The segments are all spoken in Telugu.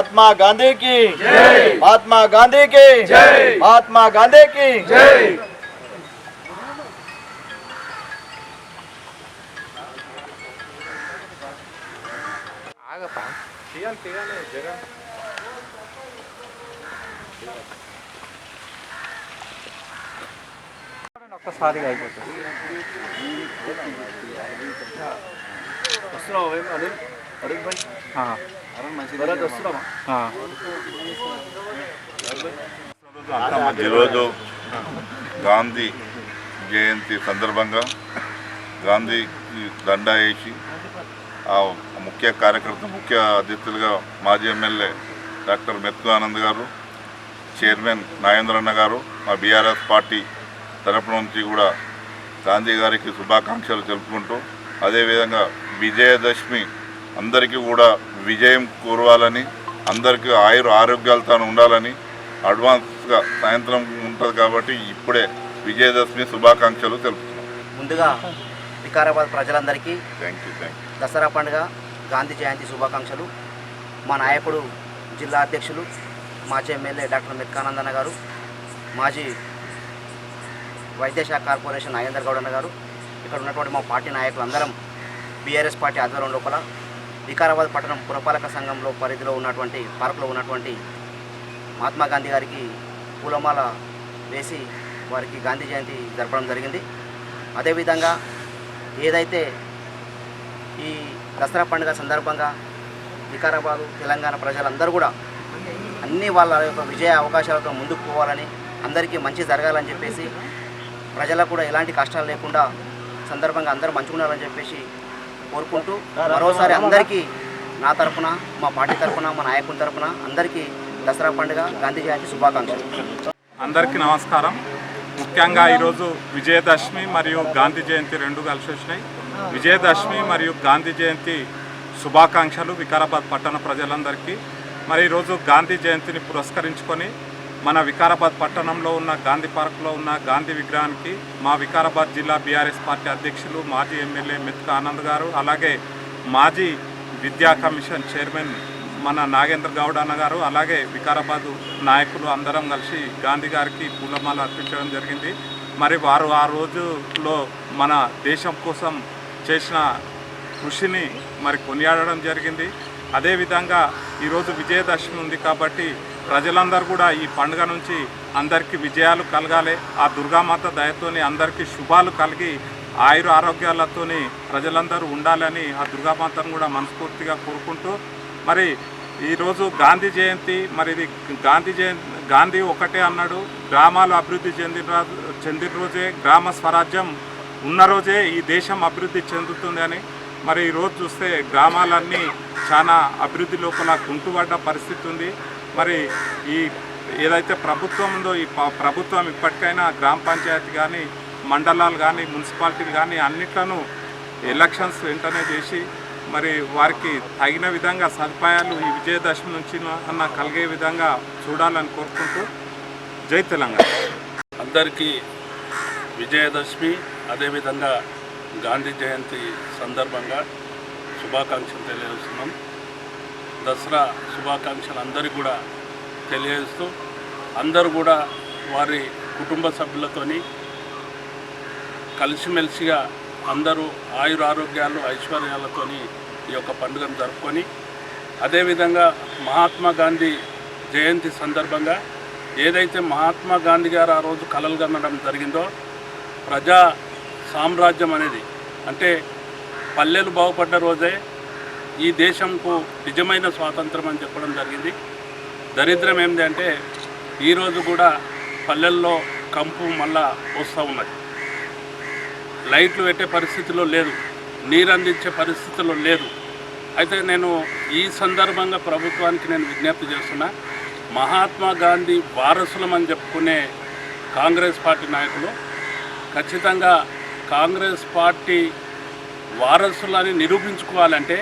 महात्मा गांधी की महात्मा गांधी की महात्मा गांधी की ఒక్కసారిగా అయిపోతుంది ఆ, ఆ. ఈరోజు గాంధీ జయంతి సందర్భంగా గాంధీకి దండా వేసి ఆ ముఖ్య కార్యకర్త ముఖ్య అతిథులుగా మాజీ ఎమ్మెల్యే డాక్టర్ మెత్కు ఆనంద్ గారు చైర్మన్ నాగేంద్రన్న గారు మా బీఆర్ఎస్ పార్టీ తరపు నుంచి కూడా గాంధీ గారికి శుభాకాంక్షలు తెలుపుకుంటూ అదేవిధంగా విజయదశమి అందరికీ కూడా విజయం కూరవాలని అందరికీ ఆయుర ఆరోగ్యాలతో ఉండాలని అడ్వాన్స్గా సాయంత్రం ఉంటుంది కాబట్టి ఇప్పుడే విజయదశమి శుభాకాంక్షలు తెలుపుతున్నాం. ముందుగా వికారాబాద్ ప్రజలందరికీ thank you thank you Dasara పండుగ గాంధీ జయంతి శుభాకాంక్షలు. మా నాయకుడు జిల్లా అధ్యక్షులు మాజీ ఎమ్మెల్యే డాక్టర్ మెత్కానందన్న గారు మాజీ వైద్యశాఖ కార్పొరేషన్ నాగేందర్ గౌడ్ అన్న గారు ఇక్కడ ఉన్నటువంటి మా పార్టీ నాయకులు అందరం బీఆర్ఎస్ పార్టీ ఆధ్వర్యం లోపల వికారాబాద్ పట్టణం పురపాలక సంఘంలో పరిధిలో ఉన్నటువంటి పార్కులో ఉన్నటువంటి మహాత్మా గాంధీ గారికి పూలమాల వేసి వారికి గాంధీ జయంతి జరపడం జరిగింది. అదేవిధంగా ఏదైతే ఈ దసరా పండుగ సందర్భంగా వికారాబాదు తెలంగాణ ప్రజలందరూ కూడా అన్ని వాళ్ళ యొక్క విజయ అవకాశాలతో ముందుకు పోవాలని అందరికీ మంచి జరగాలని చెప్పేసి ప్రజలకు కూడా ఎలాంటి కష్టాలు లేకుండా సందర్భంగా అందరూ మంచుకున్నారని చెప్పేసి కోరుకుంటూ మరోసారి అందరికీ నా తరపున మా పార్టీ తరఫున మా నాయకుల తరఫున అందరికీ దసరా పండుగ గాంధీ జయంతి శుభాకాంక్షలు. అందరికీ నమస్కారం. ముఖ్యంగా ఈరోజు విజయదశమి మరియు గాంధీ జయంతి రెండు కలిసి వచ్చినాయి. విజయదశమి మరియు గాంధీ జయంతి శుభాకాంక్షలు వికారాబాద్ పట్టణ ప్రజలందరికీ. మరి ఈరోజు గాంధీ జయంతిని పురస్కరించుకొని మన వికారాబాద్ పట్టణంలో ఉన్న గాంధీ పార్క్లో ఉన్న గాంధీ విగ్రహానికి మా వికారాబాద్ జిల్లా బీఆర్ఎస్ పార్టీ అధ్యక్షులు మాజీ ఎమ్మెల్యే మెత్క ఆనంద్ గారు అలాగే మాజీ విద్యా కమిషన్ చైర్మన్ మన నాగేంద్ర గౌడ్ అన్న గారు అలాగే వికారాబాద్ నాయకులు అందరం కలిసి గాంధీ గారికి పూలమాల అర్పించడం జరిగింది. మరి వారు ఆ రోజులో మన దేశం కోసం చేసిన కృషిని మరి కొనియాడడం జరిగింది. అదేవిధంగా ఈరోజు విజయదశమి ఉంది కాబట్టి ప్రజలందరూ కూడా ఈ పండుగ నుంచి అందరికీ విజయాలు కలగాలి. ఆ దుర్గామాత దయతోని అందరికీ శుభాలు కలిగి ఆయుర ఆరోగ్యాలతోని ప్రజలందరూ ఉండాలని ఆ దుర్గామాతను కూడా మనస్ఫూర్తిగా కోరుకుంటూ మరి ఈరోజు గాంధీ జయంతి మరి ఇది గాంధీ జయంతి గాంధీ ఒకటే అన్నాడు. గ్రామాలు అభివృద్ధి చెందిన చెందిన రోజే గ్రామ స్వరాజ్యం ఉన్న రోజే ఈ దేశం అభివృద్ధి చెందుతుంది అని. మరి ఈరోజు చూస్తే గ్రామాలన్నీ చాలా అభివృద్ధి లోపల కుంటుపడ్డ పరిస్థితి ఉంది. మరి ఈ ఏదైతే ప్రభుత్వం ఉందో ఈ ప్రభుత్వం ఇప్పటికైనా గ్రామ పంచాయతీ కానీ మండలాలు కానీ మున్సిపాలిటీలు కానీ అన్నిట్లను ఎలక్షన్స్ వెంటనే చేసి మరి వారికి తగిన విధంగా సదుపాయాలు ఈ విజయదశమి నుంచి అన్న కలిగే విధంగా చూడాలని కోరుకుంటూ జై తెలంగాణ. అందరికీ విజయదశమి అదేవిధంగా గాంధీ జయంతి సందర్భంగా శుభాకాంక్షలు తెలియజేస్తున్నాం. దసరా శుభాకాంక్షలు అందరికీ కూడా తెలియజేస్తూ అందరూ కూడా వారి కుటుంబ సభ్యులతోని కలిసిమెలిసిగా అందరూ ఆయుర ఆరోగ్యాలు ఐశ్వర్యాలతోని ఈ యొక్క పండుగను జరుపుకొని అదేవిధంగా మహాత్మా గాంధీ జయంతి సందర్భంగా ఏదైతే మహాత్మా గాంధీ గారు ఆ రోజు కలలు కనడం జరిగిందో ప్రజా సామ్రాజ్యం అనేది అంటే పల్లెలు బాగుపడ్డ రోజే ఈ దేశంకు నిజమైన స్వాతంత్రం అని చెప్పడం జరిగింది. దరిద్రం ఏంటి అంటే ఈరోజు కూడా పల్లెల్లో కంపు మళ్ళా వస్తూ ఉన్నది. లైట్లు పెట్టే పరిస్థితిలో లేదు. నీరు అందించే పరిస్థితిలో లేదు. అయితే నేను ఈ సందర్భంగా ప్రభుత్వానికి నేను విజ్ఞప్తి చేస్తున్నా మహాత్మా గాంధీ వారసులం అని చెప్పుకునే కాంగ్రెస్ పార్టీ నాయకులు ఖచ్చితంగా కాంగ్రెస్ పార్టీ వారసులని నిరూపించుకోవాలంటే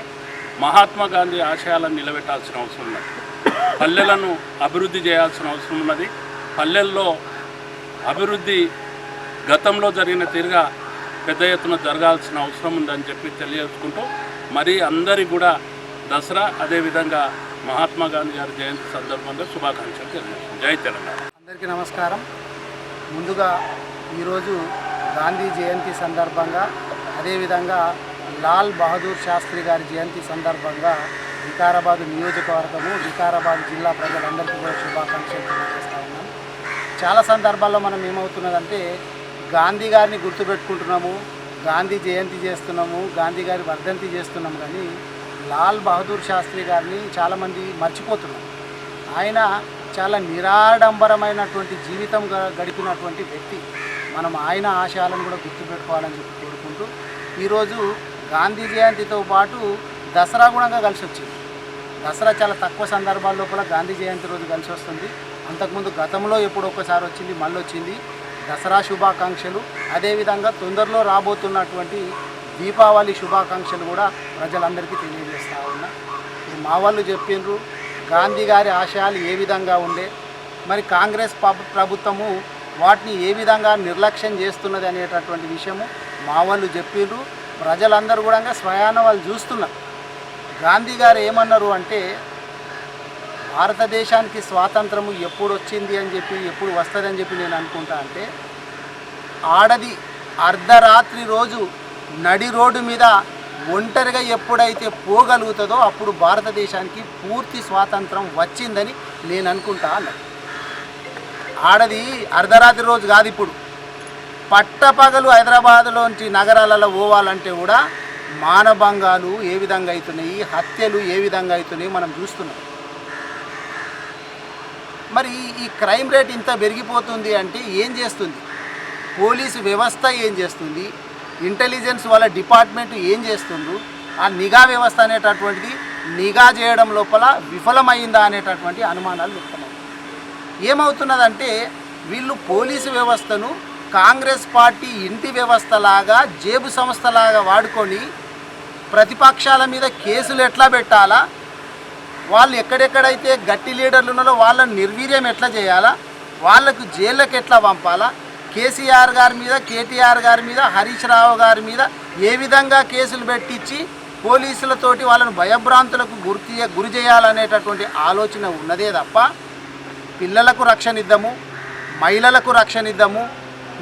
మహాత్మా గాంధీ ఆశయాలను నిలబెట్టాల్సిన అవసరం ఉన్నది. పల్లెలను అభివృద్ధి చేయాల్సిన అవసరం ఉన్నది. పల్లెల్లో అభివృద్ధి గతంలో జరిగిన తీరుగా పెద్ద ఎత్తున జరగాల్సిన అవసరం ఉందని చెప్పి తెలియజేసుకుంటూ మరి అందరి కూడా దసరా అదేవిధంగా మహాత్మా గాంధీ గారి జయంతి సందర్భంగా శుభాకాంక్షలు తెలియజేస్తున్నాను జై తెలంగాణ. అందరికీ నమస్కారం. ముందుగా ఈరోజు గాంధీ జయంతి సందర్భంగా అదేవిధంగా లాల్ బహదూర్ శాస్త్రి గారి జయంతి సందర్భంగా వికారాబాద్ నియోజకవర్గము వికారాబాద్ జిల్లా ప్రజలందరికీ కూడా శుభాకాంక్షలు తెలియజేస్తా ఉన్నాం. చాలా సందర్భాల్లో మనం ఏమవుతున్నదంటే గాంధీ గారిని గుర్తుపెట్టుకుంటున్నాము గాంధీ జయంతి చేస్తున్నాము గాంధీ గారి వర్ధంతి చేస్తున్నాము కానీ లాల్ బహదూర్ శాస్త్రి గారిని చాలామంది మర్చిపోతున్నారు. ఆయన చాలా నిరాడంబరమైనటువంటి జీవితం గ- గడిపినటువంటి వ్యక్తి. మనం ఆయన ఆశయాలను కూడా గుర్తుపెట్టుకోవాలని చెప్పి కోరుకుంటూ ఈరోజు గాంధీ జయంతితో పాటు దసరా కూడా కలిసి వచ్చింది. దసరా చాలా తక్కువ సందర్భాల్లో కూడా గాంధీ జయంతి రోజు కలిసి వస్తుంది. అంతకుముందు గతంలో ఎప్పుడు ఒక్కసారి వచ్చింది మళ్ళీ వచ్చింది. దసరా శుభాకాంక్షలు. అదేవిధంగా తొందరలో రాబోతున్నటువంటి దీపావళి శుభాకాంక్షలు కూడా ప్రజలందరికీ తెలియజేస్తూ ఉన్నా. మా వాళ్ళు చెప్పిండ్రు గాంధీ గారి ఆశయాలు ఏ విధంగా ఉండే మరి కాంగ్రెస్ ప్రభుత్వము వాటిని ఏ విధంగా నిర్లక్ష్యం చేస్తున్నది అనేటటువంటి విషయము మా వాళ్ళు చెప్పిండ్రు. ప్రజలందరూ కూడా స్వయాన వాళ్ళు చూస్తున్నారు గాంధీ గారు ఏమన్నారు అంటే భారతదేశానికి స్వాతంత్రము ఎప్పుడు వచ్చింది అని చెప్పి ఎప్పుడు వస్తుంది అని చెప్పి నేను అనుకుంటా అంటే ఆడది అర్ధరాత్రి రోజు నడి రోడ్డు మీద ఒంటరిగా ఎప్పుడైతే పోగలుగుతుందో అప్పుడు భారతదేశానికి పూర్తి స్వాతంత్రం వచ్చిందని నేను అనుకుంటా అన్నాడు. ఆడది అర్ధరాత్రి రోజు కాదు ఇప్పుడు. పట్టపగలు హైదరాబాద్లోంచి నగరాలలో పోవాలంటే కూడా మానభంగాలు ఏ విధంగా అవుతున్నాయి హత్యలు ఏ విధంగా అవుతున్నాయి మనం చూస్తున్నాం. మరి ఈ క్రైమ్ రేట్ ఇంత పెరిగిపోతుంది అంటే ఏం చేస్తుంది? పోలీసు వ్యవస్థ ఏం చేస్తుంది? ఇంటెలిజెన్స్ వాళ్ళ డిపార్ట్మెంట్ ఏం చేస్తుండ్రు? ఆ నిఘా వ్యవస్థ అనేటటువంటిది నిఘా చేయడం లోపల విఫలమైందా అనేటటువంటి అనుమానాలు వ్యక్తమవుతాయి ఏమవుతున్నదంటే వీళ్ళు పోలీసు వ్యవస్థను కాంగ్రెస్ పార్టీ ఇంటి వ్యవస్థలాగా జేబు సంస్థలాగా వాడుకొని ప్రతిపక్షాల మీద కేసులు ఎట్లా పెట్టాలా? వాళ్ళు ఎక్కడెక్కడైతే గట్టి లీడర్లు ఉన్నారో వాళ్ళని నిర్వీర్యం ఎట్లా చేయాలా? వాళ్ళకు జైళ్ళకి ఎట్లా పంపాలా? కేసీఆర్ గారి మీద కేటీఆర్ గారి మీద హరీష్ రావు గారి మీద ఏ విధంగా కేసులు పెట్టించి పోలీసులతోటి వాళ్ళను భయభ్రాంతులకు గుర్తి గురి చేయాలనేటటువంటి ఆలోచన ఉన్నదే తప్ప పిల్లలకు రక్షణ ఇద్దాము మహిళలకు రక్షణ ఇద్దాము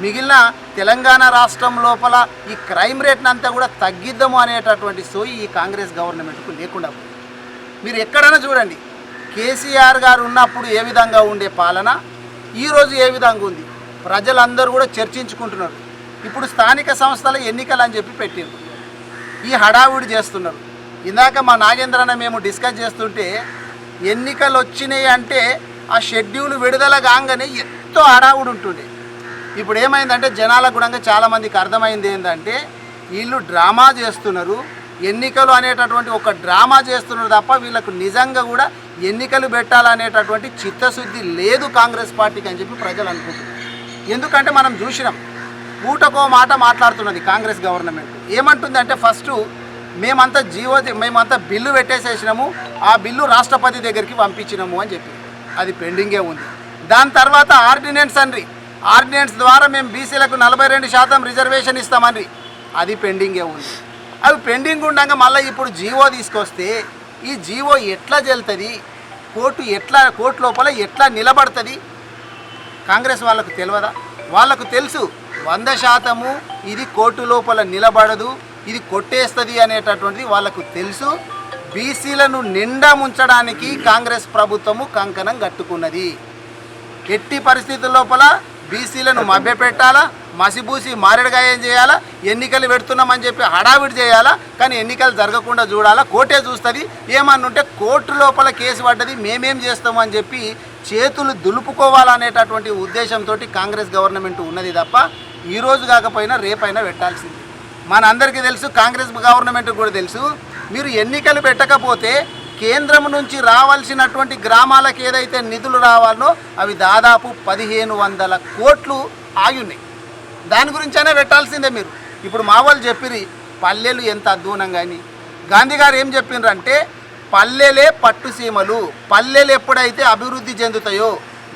మిగిలిన తెలంగాణ రాష్ట్రం లోపల ఈ క్రైమ్ రేట్ని అంతా కూడా తగ్గిద్దాము అనేటటువంటి సోయి ఈ కాంగ్రెస్ గవర్నమెంట్కు లేకుండా మీరు ఎక్కడైనా చూడండి కేసీఆర్ గారు ఉన్నప్పుడు ఏ విధంగా ఉండే పాలన ఈరోజు ఏ విధంగా ఉంది? ప్రజలందరూ కూడా చర్చించుకుంటున్నారు. ఇప్పుడు స్థానిక సంస్థల ఎన్నికలు అని చెప్పి పెట్టారు. ఈ హడావుడి చేస్తున్నారు. ఇందాక మా నాగేంద్రన్న మేము డిస్కస్ చేస్తుంటే ఎన్నికలు వచ్చినాయి అంటే ఆ షెడ్యూల్ విడుదల కాగానే ఎంతో హడావుడి ఉంటుండే. ఇప్పుడు ఏమైందంటే జనాలకు కూడా చాలామందికి అర్థమైంది ఏంటంటే వీళ్ళు డ్రామా చేస్తున్నారు. ఎన్నికలు అనేటటువంటి ఒక డ్రామా చేస్తున్నారు తప్ప వీళ్ళకు నిజంగా కూడా ఎన్నికలు పెట్టాలనేటటువంటి చిత్తశుద్ధి లేదు కాంగ్రెస్ పార్టీకి అని చెప్పి ప్రజలు అనుకుంటున్నారు. ఎందుకంటే మనం చూసినాం పూటకో మాట మాట్లాడుతున్నది కాంగ్రెస్ గవర్నమెంట్. ఏమంటుంది ఫస్ట్ మేమంతా జీవో మేమంతా బిల్లు పెట్టేసేసినాము ఆ బిల్లు రాష్ట్రపతి దగ్గరికి పంపించినాము అని చెప్పి. అది పెండింగే ఉంది. దాని తర్వాత ఆర్డినెన్స్ అండి ఆర్డినెన్స్ ద్వారా మేము బీసీలకు నలభై రెండు శాతం రిజర్వేషన్ ఇస్తామని. అది పెండింగే ఉంది. అవి పెండింగ్ ఉండగా మళ్ళీ ఇప్పుడు జీవో తీసుకొస్తే ఈ జీవో ఎట్లా చెల్తుంది కోర్టు ఎట్లా కోర్టు లోపల ఎట్లా నిలబడుతుంది? కాంగ్రెస్ వాళ్ళకు తెలియదా వాళ్ళకు తెలుసు. వంద శాతము ఇది కోర్టు లోపల నిలబడదు ఇది కొట్టేస్తుంది అనేటటువంటిది వాళ్ళకు తెలుసు. బీసీలను నిండా ముంచడానికి కాంగ్రెస్ ప్రభుత్వము కంకణం కట్టుకున్నది. ఎట్టి పరిస్థితుల లోపల బీసీలను మభ్యపెట్టాలా? మసిబూసి మారేడుగాయం చేయాలా? ఎన్నికలు పెడుతున్నామని చెప్పి హడావిడి చేయాలా? కానీ ఎన్నికలు జరగకుండా చూడాలా? కోర్టే చూస్తుంది. ఏమన్నుంటే కోర్టు లోపల కేసు పడ్డది మేమేం చేస్తాము అని చెప్పి చేతులు దులుపుకోవాలనేటటువంటి ఉద్దేశంతో కాంగ్రెస్ గవర్నమెంట్ ఉన్నది తప్ప ఈరోజు కాకపోయినా రేపైనా పెట్టాల్సింది. మనందరికీ తెలుసు కాంగ్రెస్ గవర్నమెంట్ కూడా తెలుసు. మీరు ఎన్నికలు పెట్టకపోతే కేంద్రం నుంచి రావాల్సినటువంటి గ్రామాలకు ఏదైతే నిధులు రావాలో అవి దాదాపు పదిహేను వందల కోట్లు ఆగి ఉన్నాయి దాని గురించైనా పెట్టాల్సిందే మీరు. ఇప్పుడు మా వాళ్ళు చెప్పిరి పల్లెలు ఎంత అధ్వానంగా అని గాంధీ గారు ఏం చెప్పిండ్రంటే పల్లెలే పట్టుసీమలు పల్లెలు ఎప్పుడైతే అభివృద్ధి చెందుతాయో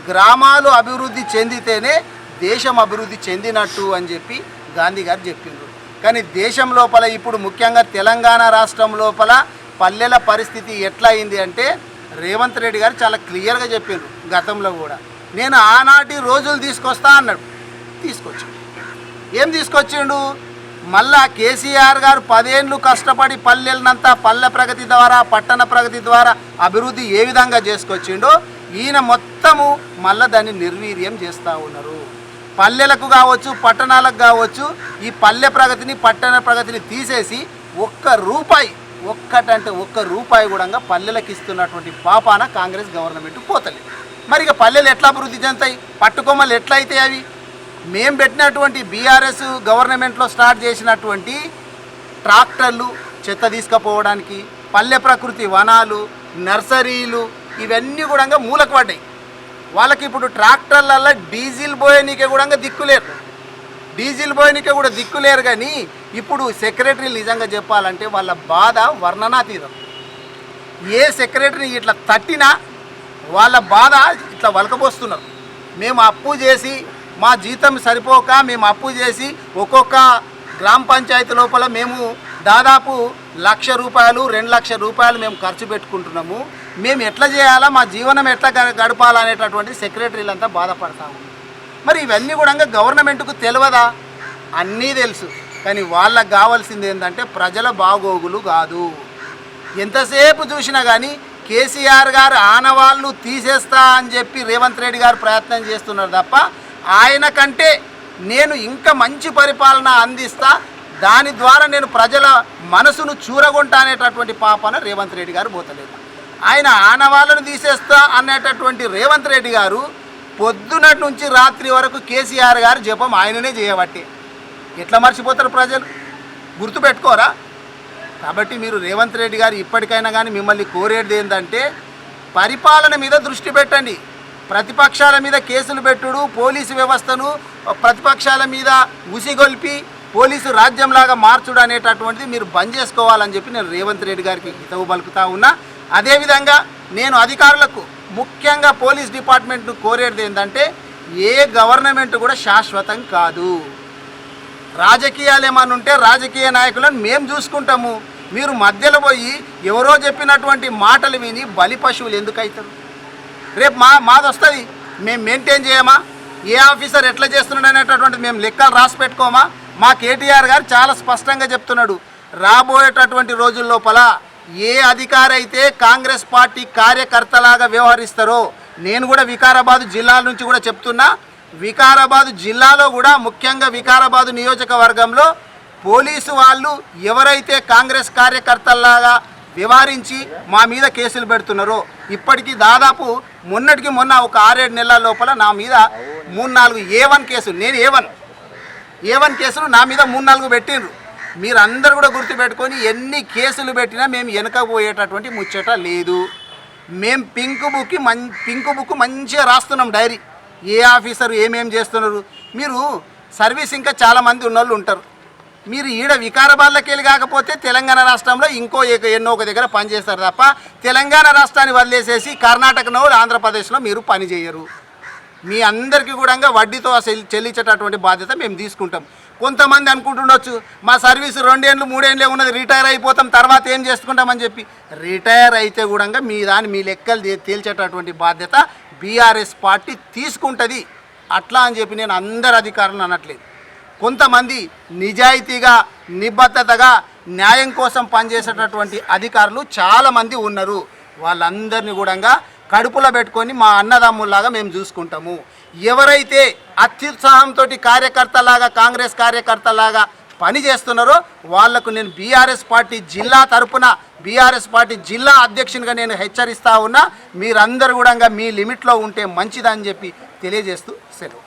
గ్రామాలు అభివృద్ధి చెందితేనే దేశం అభివృద్ధి చెందినట్టు అని చెప్పి గాంధీ గారు చెప్పిండ్రు కానీ దేశం లోపల ఇప్పుడు ముఖ్యంగా తెలంగాణ రాష్ట్రం లోపల పల్లెల పరిస్థితి ఎట్లా అయింది అంటే రేవంత్ రెడ్డి గారు చాలా క్లియర్గా చెప్పారు గతంలో కూడా. నేను ఆనాటి రోజులు తీసుకొస్తా అన్నాడు. తీసుకొచ్చాడు. ఏం తీసుకొచ్చిండు? మళ్ళా కేసీఆర్ గారు పదేళ్ళు కష్టపడి పల్లెలనంతా పల్లె ప్రగతి ద్వారా పట్టణ ప్రగతి ద్వారా అభివృద్ధి ఏ విధంగా చేసుకొచ్చిండో ఈయన మొత్తము మళ్ళా దాన్ని నిర్వీర్యం చేస్తూ ఉన్నారు. పల్లెలకు కావచ్చు పట్టణాలకు కావచ్చు ఈ పల్లె ప్రగతిని పట్టణ ప్రగతిని తీసేసి ఒక్క రూపాయి ఒక్కటంటే ఒక్క రూపాయి కూడా పల్లెలకు ఇస్తున్నటువంటి పాపాన కాంగ్రెస్ గవర్నమెంట్ పోతలేదు. మరి ఇక పల్లెలు ఎట్లా అభివృద్ధి చెందుతాయి? పట్టుకొమ్మలు ఎట్లా అవుతాయి అవి? మేము పెట్టినటువంటి బీఆర్ఎస్ గవర్నమెంట్లో స్టార్ట్ చేసినటువంటి ట్రాక్టర్లు చెత్త తీసుకుపోవడానికి పల్లె ప్రకృతి వనాలు నర్సరీలు ఇవన్నీ కూడా మూలకు పడ్డాయి. వాళ్ళకి ఇప్పుడు ట్రాక్టర్లలో డీజిల్ పోయనీకే కూడా దిక్కులేరు డీజిల్ పోయనీకే కూడా దిక్కులేరు కానీ ఇప్పుడు సెక్రటరీ నిజంగా చెప్పాలంటే వాళ్ళ బాధ వర్ణనాతీతం ఏ సెక్రటరీ ఇట్లా తట్టినా వాళ్ళ బాధ ఇట్లా వలకబోస్తున్నారు. మేము అప్పు చేసి మా జీతం సరిపోక మేము అప్పు చేసి ఒక్కొక్క గ్రామ పంచాయతీ లోపల మేము దాదాపు లక్ష రూపాయలు రెండు లక్షల రూపాయలు మేము ఖర్చు పెట్టుకుంటున్నాము. మేము ఎట్లా చేయాలా మా జీవనం ఎట్లా గడపాలనేటటువంటి సెక్రటరీలంతా బాధపడతాము మరి ఇవన్నీ కూడా గవర్నమెంట్కు తెలియదా అన్నీ తెలుసు. కానీ వాళ్ళకు కావాల్సింది ఏంటంటే ప్రజల బాగోగులు కాదు. ఎంతసేపు చూసినా కానీ కేసీఆర్ గారు ఆనవాళ్ళు తీసేస్తా అని చెప్పి రేవంత్ రెడ్డి గారు ప్రయత్నం చేస్తున్నారు తప్ప ఆయన కంటే నేను ఇంకా మంచి పరిపాలన అందిస్తా. దాని ద్వారా నేను ప్రజల మనసును చూరగొంటా అనేటటువంటి పాపన రేవంత్ రెడ్డి గారు పోతలేదు. ఆయన ఆనవాళ్ళను తీసేస్తా అనేటటువంటి రేవంత్ రెడ్డి గారు పొద్దునటి నుంచి రాత్రి వరకు కేసీఆర్ గారు జపం ఆయననే చేయబట్టి. ఎట్లా మర్చిపోతారు ప్రజలు? గుర్తుపెట్టుకోరా? కాబట్టి మీరు రేవంత్ రెడ్డి గారు ఇప్పటికైనా కానీ మిమ్మల్ని కోరేది ఏంటంటే పరిపాలన మీద దృష్టి పెట్టండి. ప్రతిపక్షాల మీద కేసులు పెట్టుడు పోలీసు వ్యవస్థను ప్రతిపక్షాల మీద ఉసిగొల్పి పోలీసు రాజ్యంలాగా మార్చుడు అనేటటువంటిది మీరు బంద్ చేసుకోవాలని చెప్పి నేను రేవంత్ రెడ్డి గారికి హితవు పలుకుతా ఉన్నా. అదేవిధంగా నేను అధికారులకు ముఖ్యంగా పోలీస్ డిపార్ట్మెంట్ను కోరేది ఏంటంటే ఏ గవర్నమెంట్ కూడా శాశ్వతం కాదు. రాజకీయాలు ఏమన్నా ఉంటే రాజకీయ నాయకులను మేము చూసుకుంటాము. మీరు మధ్యలో పోయి ఎవరో చెప్పినటువంటి మాటలు విని బలి పశువులు ఎందుకు అవుతారు? రేపు మా మాది వస్తుంది. మేము మెయింటైన్ చేయమా? ఏ ఆఫీసర్ ఎట్లా చేస్తున్నాడు అనేటటువంటిది మేము లెక్కలు రాసి పెట్టుకోమా? మా కేటీఆర్ గారు చాలా స్పష్టంగా చెప్తున్నాడు. రాబోయేటటువంటి రోజుల లోపల ఏ అధికారైతే కాంగ్రెస్ పార్టీ కార్యకర్తలాగా వ్యవహరిస్తారో నేను కూడా వికారాబాద్ జిల్లాల నుంచి కూడా చెప్తున్నా వికారాబాద్ జిల్లాలో కూడా ముఖ్యంగా వికారాబాద్ నియోజకవర్గంలో పోలీసు వాళ్ళు ఎవరైతే కాంగ్రెస్ కార్యకర్తల్లాగా వ్యవహరించి మా మీద కేసులు పెడుతున్నారో ఇప్పటికీ దాదాపు మొన్నటికి మొన్న ఒక ఆరేడు నెలల లోపల నా మీద మూడు నాలుగు ఏ వన్ కేసులు నేను ఏ వన్ ఏ వన్ కేసులు నా మీద మూడు నాలుగు పెట్టిండ్రు. మీరు అందరు కూడా గుర్తుపెట్టుకొని ఎన్ని కేసులు పెట్టినా మేము వెనకపోయేటటువంటి ముచ్చట లేదు. మేము పింక్ బుక్కి మం పింక్ బుక్ మంచిగా రాస్తున్నాం డైరీ. ఏ ఆఫీసర్ ఏమేం చేస్తున్నారు? మీరు సర్వీస్ ఇంకా చాలామంది ఉన్నోళ్ళు ఉంటారు. మీరు ఈడ వికారాబాద్లోకి వెళ్ళి కాకపోతే తెలంగాణ రాష్ట్రంలో ఇంకో ఎన్నో ఒక దగ్గర పనిచేస్తారు తప్ప తెలంగాణ రాష్ట్రాన్ని వదిలేసేసి కర్ణాటకనో ఆంధ్రప్రదేశ్లో మీరు పని చేయరు మీ అందరికీ కూడా వడ్డీతో చెల్లించేటటువంటి బాధ్యత మేము తీసుకుంటాం. కొంతమంది అనుకుంటుండొచ్చు మా సర్వీస్ రెండేళ్ళు మూడేళ్ళే ఉన్నది రిటైర్ అయిపోతాం తర్వాత ఏం చేసుకుంటామని చెప్పి. రిటైర్ అయితే కూడా మీ దాన్ని మీ లెక్కలు తేల్చేటటువంటి బాధ్యత బీఆర్ఎస్ పార్టీ తీసుకుంటుంది. అట్లా అని చెప్పి నేను అందరు అధికారులను అనట్లేదు. కొంతమంది నిజాయితీగా నిబద్ధతగా న్యాయం కోసం పనిచేసేటటువంటి అధికారులు చాలామంది ఉన్నారు. వాళ్ళందరినీ కూడా కడుపులో పెట్టుకొని మా అన్నదమ్ముల్లాగా మేము చూసుకుంటాము. ఎవరైతే అత్యుత్సాహంతో కార్యకర్తలాగా కాంగ్రెస్ కార్యకర్తలాగా పని చేస్తున్నారో వాళ్ళకు నేను బీఆర్ఎస్ పార్టీ జిల్లా తరపున బీఆర్ఎస్ పార్టీ జిల్లా అధ్యక్షునిగా నేను హెచ్చరిస్తా ఉన్నా మీరందరూ కూడా మీ లిమిట్లో ఉంటే మంచిదని చెప్పి తెలియజేస్తూ సెలవు.